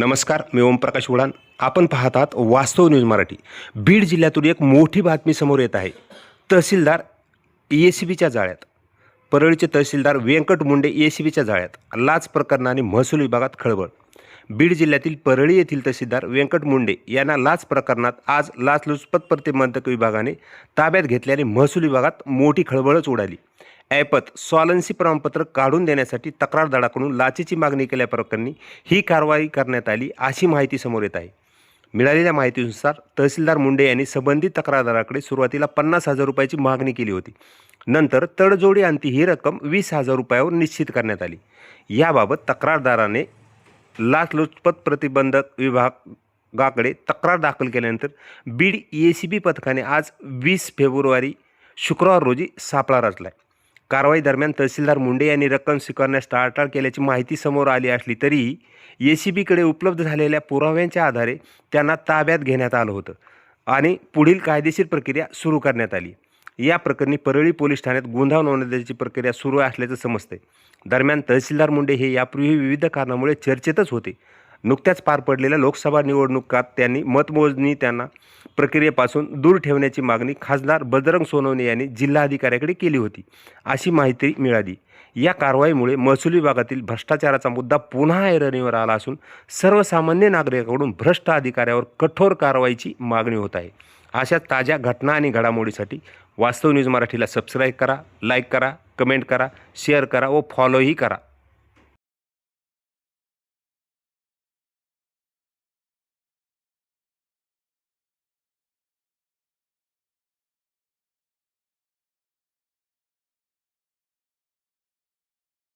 नमस्कार मी ओमप्रकाश उडान आपण पाहत आहात वास्तव न्यूज मराठी. बीड जिल्ह्यातून एक मोठी बातमी समोर येत आहे. तहसीलदार ए सी बीच्या जाळ्यात. परळीचे तहसीलदार व्यंकट मुंडे ए सी बीच्या जाळ्यात. लाच प्रकरणाने महसूल विभागात खळबळ. बीड जिल्ह्यातील परळी येथील तहसीलदार व्यंकट मुंडे यांना लाच प्रकरणात आज लाचलुचपत प्रतिबंधक विभागाने ताब्यात घेतल्याने महसूल विभागात मोठी खळबळच उडाली. ऐपत सॉलन्सी प्रमाणपत्र काढून देण्यासाठी तक्रारदाराकडून लाचेची मागणी केल्याप्रकरणी ही कारवाई करण्यात आली अशी माहिती समोर येत आहे. मिळालेल्या माहितीनुसार तहसीलदार मुंडे यांनी संबंधित तक्रारदाराकडे सुरुवातीला पन्नास हजार रुपयाची मागणी केली होती. नंतर तडजोडी आणती ही रक्कम वीस हजार रुपयावर निश्चित करण्यात आली. याबाबत तक्रारदाराने लाचलुचपत प्रतिबंधक विभागाकडे तक्रार दाखल केल्यानंतर बीड ए सी बी पथकाने आज वीस फेब्रुवारी शुक्रवार रोजी सापळा रचला कारवाई दरम्यान तहसीलदार मुंडे यांनी रक्कम स्वीकारण्यास टाळाटाळ केल्याची माहिती समोर आली असली तरीही ए सी बीकडे उपलब्ध झालेल्या पुराव्यांच्या आधारे त्यांना ताब्यात घेण्यात आलं होतं आणि पुढील कायदेशीर प्रक्रिया सुरू करण्यात आली. या प्रकरणी परळी पोलीस ठाण्यात गुन्हा नोंदवण्याची प्रक्रिया सुरू असल्याचं समजतंय. दरम्यान तहसीलदार मुंडे हे यापूर्वी विविध कारणामुळे चर्चेतच होते. नुकत्याच पार पडलेल्या लोकसभा निवडणुकात त्यांनी मतमोजणी त्यांना प्रक्रियेपासून दूर ठेवण्याची मागणी खासदार बजरंग सोनवणे यांनी जिल्हाधिकाऱ्याकडे केली होती. अशी माहिती मिळाली. या कारवाईमुळे महसूल विभागातील भ्रष्टाचाराचा मुद्दा पुन्हा ऐरणीवर आला असून सर्वसामान्य नागरिकांकडून भ्रष्ट अधिकाऱ्यावर कठोर कारवाईची मागणी होत आहे. अशा ताज्या घटना आणि घडामोडीसाठी वास्तव न्यूज मराठीला सबस्क्राईब करा लाईक करा कमेंट करा शेअर करा व फॉलोही करा.